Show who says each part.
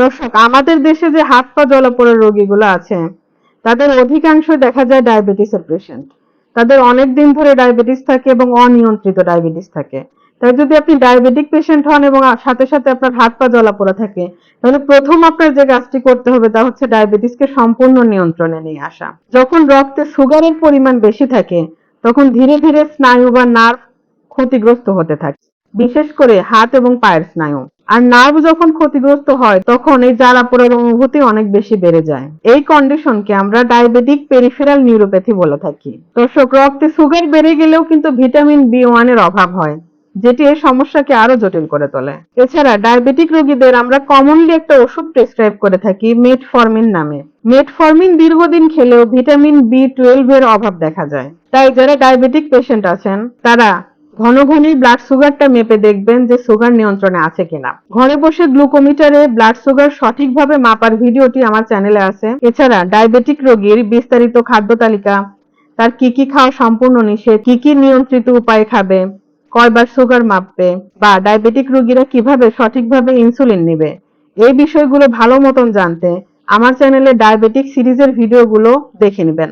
Speaker 1: দর্শক, আমাদের দেশে যে হাত পা জ্বলা জলাপোড়ার রোগীগুলো আছে, তাদের অধিকাংশ দেখা যায় ডায়াবেটিসের পেশেন্ট তাদের অনেক দিন ধরে ডায়াবেটিস থাকে এবং অনিয়ন্ত্রিত ডায়াবেটিস থাকে। তাই যদি আপনি ডায়াবেটিক পেশেন্ট হন এবং সাথে সাথে আপনার হাত পা জ্বলা থাকে, তাহলে প্রথম আপনার যে কাজটি করতে হবে তা হচ্ছে ডায়াবেটিসকে সম্পূর্ণ নিয়ন্ত্রণে নিয়ে আসা। যখন রক্তে সুগারের পরিমাণ বেশি থাকে, তখন ধীরে ধীরে স্নায়ু বা নার্ভ ক্ষতিগ্রস্ত হতে থাকে। বিশেষ করে হাত এবং পায়ের স্নায়ু। আর নার্ভ যখন ক্ষতিগ্রস্ত হয়, তখন এই জ্বালা পোড়ার অনুভূতি অনেক বেশি বেড়ে যায়। এই কন্ডিশনকে আমরা ডায়াবেটিক পেরিফেরাল নিউরোপ্যাথি বলে থাকি। দর্শক, রক্তে সুগার বেড়ে গেলেও কিন্তু ভিটামিন বি ওয়ানের অভাব হয়, যেটি এই সমস্যাকে আরও জটিল করে তোলে। এছাড়া ডায়াবেটিক রোগীদের আমরা কমনলি একটা ওষুধ প্রেসক্রাইব করে থাকি মেটফরমিন নামে। মেটফরমিন দীর্ঘদিন খেলেও ভিটামিন বি টুয়েলভ এর অভাব দেখা যায়। তাই যারা ডায়াবেটিক পেশেন্ট আছেন, তারা ঘন ব্লাড সুগারটা মেপে দেখবেন যে সুগার নিয়ন্ত্রণে আছে কিনা। ঘরে বসে গ্লুকোমিটারে ব্লাড সুগার সঠিকভাবে মাপার ভিডিওটি আমার চ্যানেলে আছে। এছাড়া ডায়াবেটিক রোগীর বিস্তারিত খাদ্য তালিকা, তার কি কি খাওয়া সম্পূর্ণ নিষেধ, কি কি নিয়ন্ত্রিত উপায়ে খাবে, কয়বার সুগার মাপবে, বা ডায়াবেটিক রোগীরা কীভাবে সঠিকভাবে ইনসুলিন নেবে এই বিষয়গুলো ভালো মতন জানতে আমার চ্যানেলে ডায়াবেটিক সিরিজের ভিডিওগুলো দেখে নেবেন।